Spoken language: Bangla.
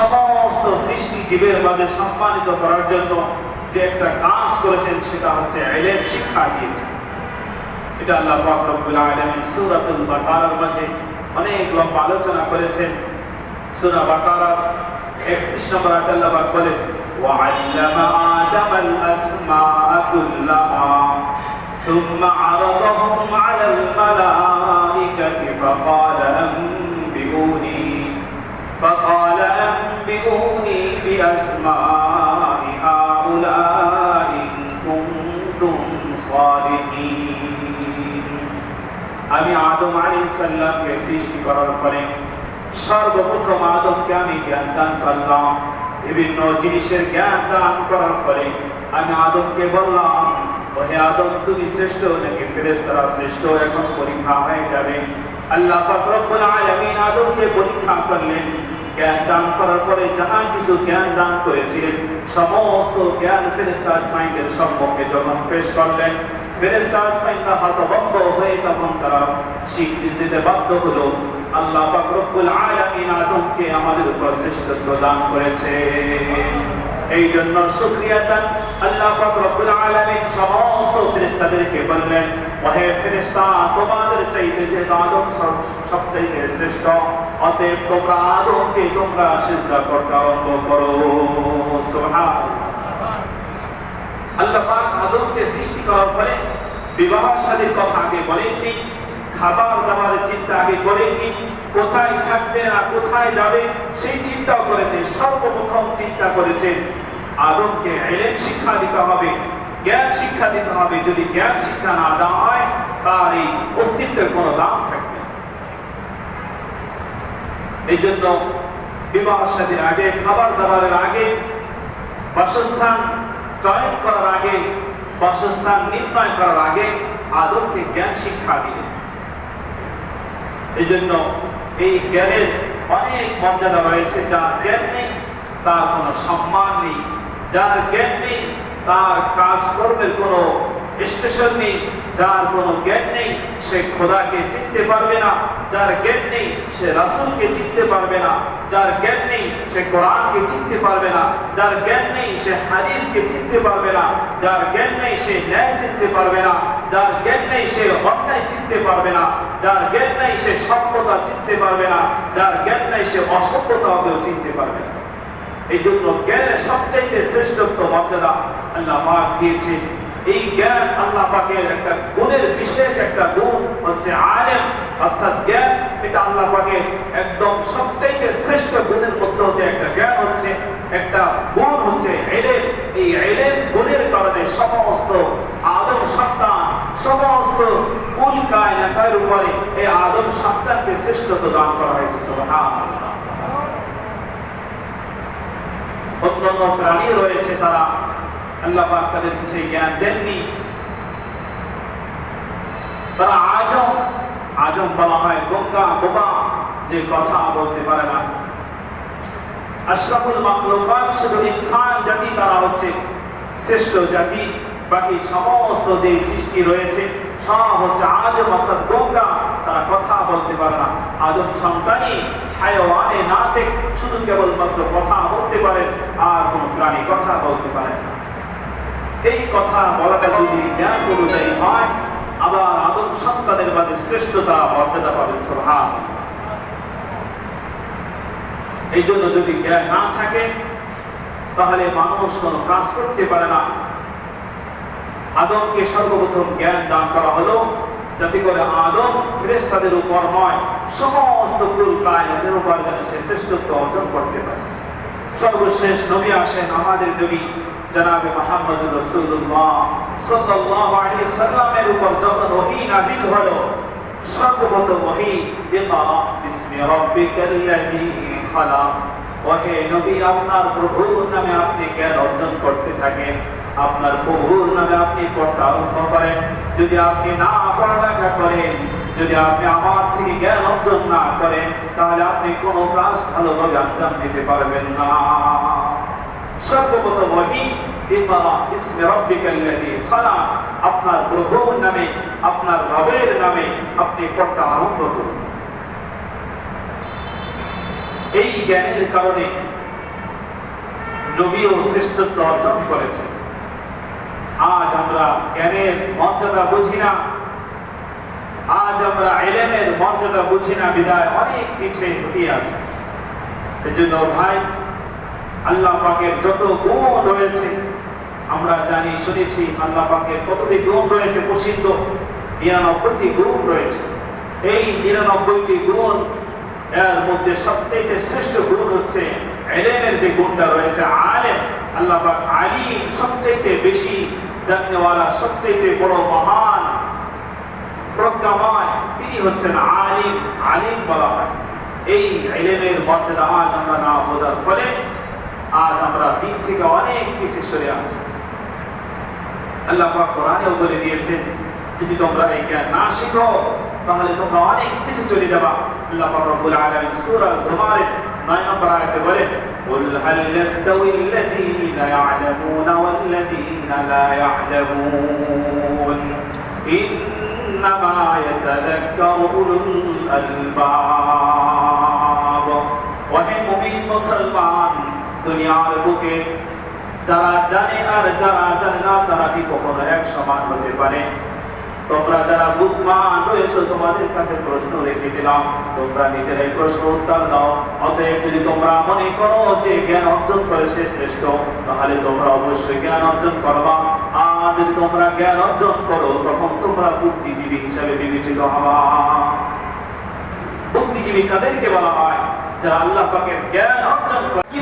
সমস্ত সৃষ্টি জীবের মাঝে সম্মানিত করার জন্য যে একটা কাজ করেছেন সেটা হচ্ছে এলেম শিক্ষা দিয়েছেন এটা আল্লাহ পাক রব্বুল আলামিন সূরাতুল বাকারার মাঝে অনেক লম্বা আলোচনা করেছেন সূরা বাকারা 31 নম্বর আয়াতে আল্লাহ পাক বলেন وعلم آدم الأسماء كلها ثم عرضهم على الملائكة فقال আমি আদম আলী সাল্লামকে সৃষ্টি করার পরে সর্বপ্রথম আদমকে আমি জ্ঞান দান করলাম। বিভিন্ন জিনিসের জ্ঞান দান করার পরে আমি আদমকে বললাম, ওহে আদম, তুমি শ্রেষ্ঠ নাকি ফেরেশতারা শ্রেষ্ঠ? এখন পরীক্ষা হয়ে যাবে। আল্লাহ রব্বুল আলামিন আদমকে পরীক্ষা করলেন। জ্ঞান দান করার পরে যাহা কিছু জ্ঞান দান করেছিলেন, সমস্ত জ্ঞান ফেরেশতা আজমাইনের সম্মুখে যখন পেশ করলেন ফেরেশতা আজমাইনরা হতভম্ব হয়ে তখন তারা স্বীকৃতি দিতে বাধ্য হলো। আল্লাহ পাক রব্বুল আলামিন আদমকে আমাদের উপর শ্রেষ্ঠত্ব দান করেছে। এই জন্য শুকরিয়া দান আল্লাহ পাক রব্বুল আলামিন সমস্ত ফেরেশতাদেরকে বললেন, ওহে ফেরেশতা, তোমাদের চাইতে যে আদম সব- সবচাইতে শ্রেষ্ঠ, অতএব তোমরা আদমকে তোমরা সিজদা করতে আরম্ভ করো। সুবহানাল্লাহ। আল্লাহ পাক আদমকে সৃষ্টি করার পরে বিবাহ শাদীর কথা আগে বলেননি, খাবার দাবারের চিন্তা আগে করেননি, কোথায় থাকবে আর কোথায় যাবে সেই চিন্তাও করেননি, সর্বপ্রথম চিন্তা করেছেন আদমকে এলেম শিক্ষা দিতে হবে, জ্ঞান শিক্ষা দিতে হবে, যদি জ্ঞান শিক্ষা না দেওয়া হয় তার এই অস্তিত্বের কোনো দাম থাকবে এই জন্য বিবাহ শাদীর আগে, খাবার দাবারের আগে বাসস্থান চয়ন করার আগে, বাসস্থান নির্ণয় করার আগে আদমকে জ্ঞান শিক্ষা দিলেন। এই জন্য এই জ্ঞানের অনেক মর্যাদা রয়েছে, যার জ্ঞান নেই, তার কোনো সম্মান নেই। যার জ্ঞান নেই, তার কাজ করবে কোনো স্টেশন নেই, যার কোনো জ্ঞান নেই, সে খোদাকে চিনতে পারবে না, যার জ্ঞান নেই, সে রাসূলকে চিনতে পারবে না, যার জ্ঞান নেই, সে কোরআনকে চিনতে পারবে না, যার জ্ঞান নেই, সে হাদিসকে চিনতে পারবে না, যার জ্ঞান নেই, সে ন্যায় চিনতে পারবে না, যার জ্ঞান নেই, সে অন্যায় চিনতে পারবে না, যার জ্ঞান নেই, সে সভ্যতা চিনতে পারবে না, যার জ্ঞান নেই, সে অসভ্যতাকেও চিনতে পারবে না। এই জন্য জ্ঞানের সবচাইতে শ্রেষ্ঠত্ব মর্যাদা আল্লাহ দিয়েছে এই জ্ঞান আল্লাহ পাকের একটা গুণের বিশেষ একটা গুণ হচ্ছে আলেম। অর্থাৎ জ্ঞান, এটা আল্লাহ পাকের একদম সবচাইতে শ্রেষ্ঠ গুণের মধ্যে হতে একটা জ্ঞান হচ্ছে, একটা গুণ হচ্ছে এলেম। এই এলেম গুণের কারণে সমস্ত আদম সন্তান সমস্ত কুল কায়নাতের উপরে এই আদম সন্তানকে শ্রেষ্ঠত্ব দান করা হয়েছে, সুবহানাল্লাহ। অন্যান্য প্রাণী রয়েছে তারা আল্লাহ তাদেরকে সেই জ্ঞান দেননি। তারা আজম আজম বলা হয় গঙ্গা বোবা, যে কথা বলতে পারে না। আশরাফুল শুধু ইনসান জাতি, তারা হচ্ছে শ্রেষ্ঠ জাতি। বাকি সমস্ত যে সৃষ্টি রয়েছে, সব হচ্ছে আজম অর্থাৎ গঙ্গা তারা কথা বলতে পারে না। আদম সন্তানই হায়ওয়ানে না শুধু কেবলমাত্র কথা বলতে পারে, আর কোনো প্রাণী কথা বলতে পারে না। এই কথা বলাটা যদি জ্ঞান অনুযায়ী হয়, আবার আদম সন্তানের মাঝে শ্রেষ্ঠতা, মর্যাদা পাবেন সোহান এই জন্য যদি জ্ঞান না থাকে, তাহলে মানুষ কোনো কাজ করতে পারে না। আদমকে সর্বপ্রথম জ্ঞান দান করা হলো, যাতে করে আদম ফেরেশতাদের উপর নয় সমস্ত কুল কায়নাতের উপর যেন সে শ্রেষ্ঠত্ব অর্জন করতে পারে। সর্বশেষ নবী আসেন আমাদের নবী। জনাবে মোহাম্মদ রাসূলুল্লাহ সাল্লাল্লাহু আলাইহি সাল্লামের উপর যখন ওহী নাযিল হলো, সর্বপ্রথম ওহী ইকরা বিসমি রাব্বিকাল্লাযী খালাক। ওহে নবী, আপনার প্রভুর নামে আপনি জ্ঞান অর্জন করতে থাকেন। আপনার প্রভুর নামে আপনি পড়তে আরম্ভ করেন। যদি আপনি না পড়ালেখা করেন, যদি আপনি আমার থেকে জ্ঞান অর্জন না করেন, তাহলে আপনি কোনো কাজ ভালোভাবে আঞ্জাম দিতে পারবেন না। সর্বপ্রথম ওহি ইকরা ইসমি রাব্বিকাল্লাযী খালাক। আপনার প্রভুর নামে, আপনার রবের নামে আপনি আরম্ভ করুন। এই জ্ঞানের কারণে নবীও শ্রেষ্ঠত্ব অর্জন করেছে আজ আমরা জ্ঞানের মর্যাদা বুঝি না। আজ আমরা এলেমের মর্যাদা বুঝি না। বিদায় অনেক পিছিয়ে ঘটিয়ে আছে। এজন্য ভাই আল্লাহ পাকের যত গুণ রয়েছে, আমরা জানি, শুনেছি, আল্লাহ পাকের কতটি গুণ রয়েছে প্রসিদ্ধ, নিরানব্বইটি গুণ রয়েছে। এই নিরানব্বইটি গুণ, এর মধ্যে সবচেয়ে শ্রেষ্ঠ গুণ হচ্ছে এলেমের যে গুণটা রয়েছে, আলেম। আল্লাহ পাক আলিম সবচেয়ে বেশি, জাননেওয়ালা সবচেয়ে বড় মহান, প্রজ্ঞাময় তিনি হচ্ছেন আলিম। আলিম বলা হয়। এই এলেমের মর্যাদা আজ আমরা না বোঝার ফলে আজ আমরা দিন থেকে অনেক পিছিয়ে সরে আছি আল্লাহ পাক কোরআনেও বলে দিয়েছেন যদি তোমরা এই জ্ঞান না শিখো তাহলে তোমরা অনেক পিছিয়ে চলে যাবা আল্লাহ পাক রব্বুল আলামিন সূরা জুমারের 9 নম্বর আয়াতে বলেন قل هل يستوي الذين يعلمون والذين لا يعلمون إنما يتذكر أولو الألباب وهم মুমিন মুসলমান দুনিয়ার বুকে। যারা জানে আর যারা জানে না, তারা কি কখনো এক সমান হতে পারে? তোমরা যারা তোমাদের কাছে প্রশ্ন রেখে দিলাম। তোমরা নিজেরাই প্রশ্ন উত্তর দাও। অতএব যদি তোমরা মনে করো যে জ্ঞান অর্জন করে সে শ্রেষ্ঠ, তাহলে তোমরা অবশ্যই জ্ঞান অর্জন করবা। আর যদি তোমরা জ্ঞান অর্জন করো, তখন তোমরা বুদ্ধিজীবী হিসাবে বিবেচিত হবা। বুদ্ধিজীবী কাদেরকে বলা হয়? যারা আল্লাহ পাকের জ্ঞান অর্জন করে